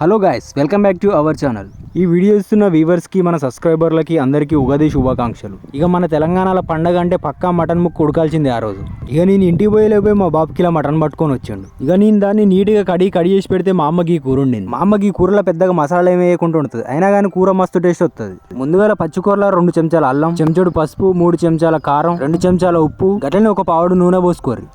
Hello guys welcome back to our channel ఈ video ఇస్తున్న వ్యూవర్స్కి మన సబ్స్క్రైబర్లకి అందరికీ ఉగాది శుభాకాంక్షలు. ఇక మన తెలంగాణలో పండగ అంటే పక్కా మటన్ ముక్కు ఉడకాల్సిందే ఆ రోజు. ఇక నేను ఇంటికి పోయేలోపే మా బాబుకి ఇలా మటన్ పట్టుకొని వచ్చాడు. ఇక నేను దాన్ని నీట్గా కడిగి కడి చేసి పెడితే మా అమ్మకి ఈ కూర ఉండింది మా అమ్మకి ఈ కూరలో పెద్దగా మసాలా ఏమి వేయకుండా ఉంటుంది. అయినా కానీ కూర మస్తు టేస్ట్ వస్తుంది. ముందుగా పచ్చికూరలో రెండు చెంచాల అల్లం చెంచాడు పసుపు మూడు చెంచాల కారం రెండు చెంచాల ఉప్పు గట్లనే ఒక పావుడు నూనె పోసుకోరు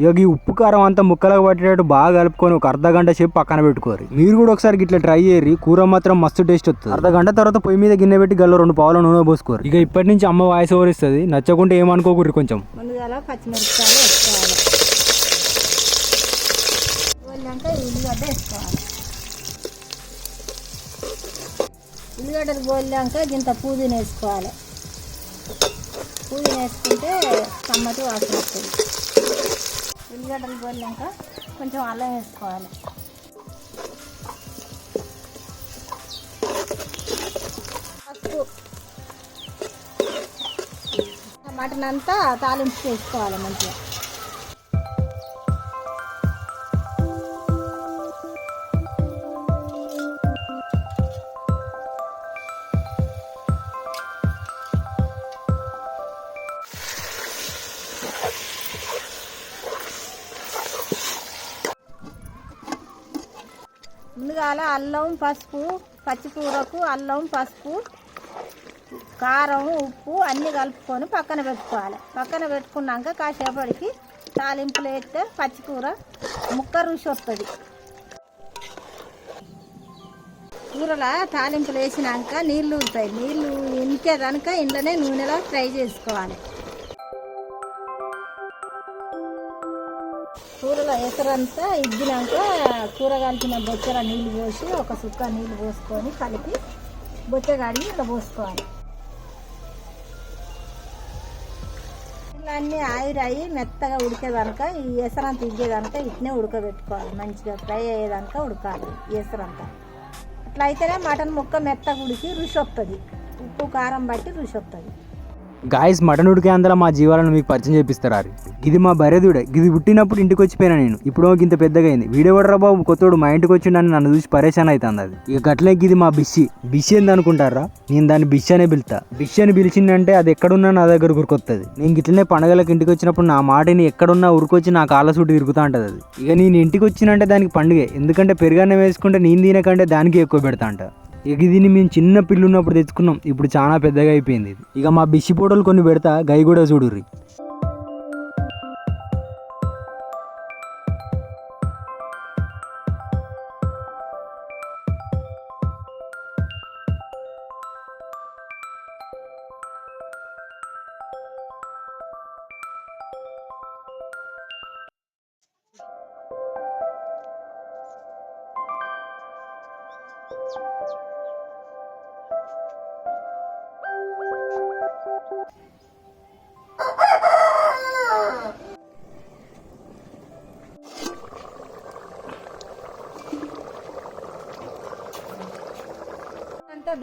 ఇక ఈ ఉప్పు కారం అంతా ముక్కలకు పట్టేటట్టు బాగా కలుపుకొని ఒక అర్ధ గంట సేపు పక్కన పెట్టుకోరు మీరు కూడా ఒకసారి ఇట్లా ట్రై చేయరు కూర మాత్రం మస్తు టేస్ట్ వస్తుంది అర్ధ గంట తర్వాత పొయ్యి మీద గిన్నె పెట్టి గల్లో రెండు పావుల నూనె పోసుకోరు ఇక ఇప్పటి నుంచి అమ్మ వాయిస్ ఓవర్ ఇస్తుంది నచ్చకుంటే ఏమనుకోకూడదు కొంచెం. పచ్చిమిరపకాయలు ఉల్లిగడ్డ వేసుకోవాలి. ఉల్లిగడ్డలు పోలాక ఇంత పుదీన వేసుకోవాలి. పుదీన వేసుకుంటే టమాటో వాసన వస్తుంది. ఉల్లిగడ్డలు గోలినాక కొంచెం అల్లం వేసుకోవాలి. పసుపు. మటన్ అంతా తాలింపు చేసుకోవాలి మంచిగా. ముందుగాల అల్లం పసుపు పచ్చికూరకు అల్లం పసుపు కారం ఉప్పు అన్నీ కలుపుకొని పక్కన పెట్టుకోవాలి. పక్కన పెట్టుకున్నాక కాసేపటికి తాలింపులు వేస్తే పచ్చికూర ముక్క రుచి వస్తుంది. కూరలో తాలింపులు వేసినాక నీళ్ళు ఉంటాయి నీళ్ళు ఇంకేదానిక ఇంట్లోనే నూనెలో ఫ్రై చేసుకోవాలి. కూరలో ఎసరంతా ఇద్దినాక కూర కలిపిన బొచ్చర నీళ్ళు పోసి ఒక సుక్క నీళ్ళు పోసుకొని కలిపి బొచ్చ కడిగి ఇట్లా పోసుకోవాలి. ఇట్లా అన్నీ ఆయిర్ అయ్యి మెత్తగా ఉడికేదాక ఈ ఎసరంత ఇగ్గేదాక ఇట్నే ఉడకబెట్టుకోవాలి. మంచిగా ఫ్రై అయ్యేదాక ఉడకాలి ఎసరంతా. అట్లా అయితేనే మటన్ ముక్క మెత్తగా ఉడికి రుచి వస్తుంది ఉప్పు కారం బట్టి రుచి వస్తుంది గాయస్ మటన్ ఉడికే మా జీవాలను మీకు పరిచయం చేపిస్తారా ఇది మా బరెదుడే ఇది పుట్టినప్పుడు ఇంటికి వచ్చిపోయినా నేను. ఇప్పుడు ఇంత పెద్దగా అయింది వీడియో బాబు కొత్తోడు మా ఇంటికి వచ్చిండని నన్ను చూసి పరేషాన్ అవుతుంది అది. ఇక గట్లకి ఇది మా బిస్సి. బిస్సి ఏంది అనుకుంటారా నేను దాన్ని బిస్సి అనే పిలుతా బిస్సి అని పిలిచిందంటే అది ఎక్కడున్నా నా దగ్గర ఉరుకొస్తుంది నేను గిట్లనే పండగలకు ఇంటికి వచ్చినప్పుడు నా మాటని ఎక్కడున్నా ఉరుకొచ్చి నా కాళ్ళ సూటి తిరుగుతూ ఉంటుంది అది ఇక నేను ఇంటికి వచ్చినంటే దానికి పండుగే. ఎందుకంటే పెరుగన్నం వేసుకుంటే నేను తినకంటే దానికి ఎక్కువ పెడతా అంట. ఇక దీన్ని మేము చిన్న పిల్లు ఉన్నప్పుడు తెచ్చుకున్నాం. ఇప్పుడు చాలా పెద్దగా అయిపోయింది ఇది. ఇక మా బిసిపోటలు కొన్ని పెడతా గై కూడా చూడుర్రి.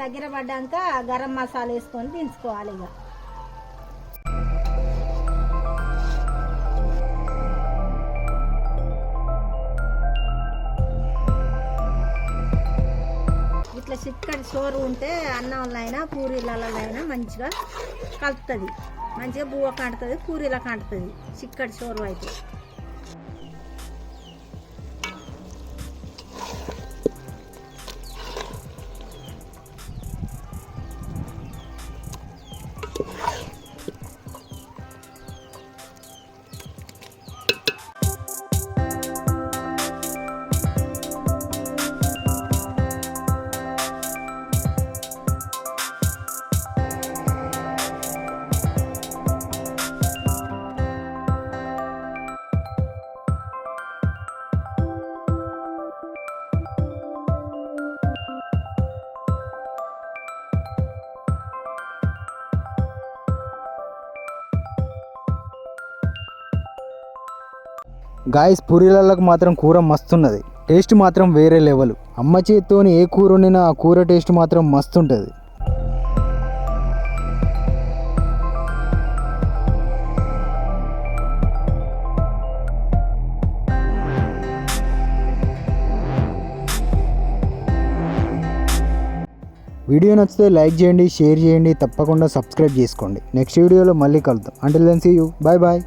దగ్గర పడ్డాక గరం మసాలా వేసుకొని దించుకోవాలి ఇక. సోరు ఉంటే అన్నంలో అయినా పూరీలలో అయినా మంచిగా కలుపుతుంది మంచిగా బువ్వ కంటుతుంది పూరీలో కంటుతుంది. చిక్కటి సోరు అయితే. గాయస్ పూరీలకు మాత్రం కూర మస్తున్నది. టేస్ట్ మాత్రం వేరే లెవెల్. అమ్మ చేతితో ఏ కూర వండినా ఆ కూర టేస్ట్ మాత్రం మస్తు ఉంటుంది వీడియో నచ్చితే లైక్ చేయండి షేర్ చేయండి తప్పకుండా సబ్స్క్రైబ్ చేసుకోండి. నెక్స్ట్ వీడియోలో మళ్ళీ కలుద్దాం. అంటే then see you bye bye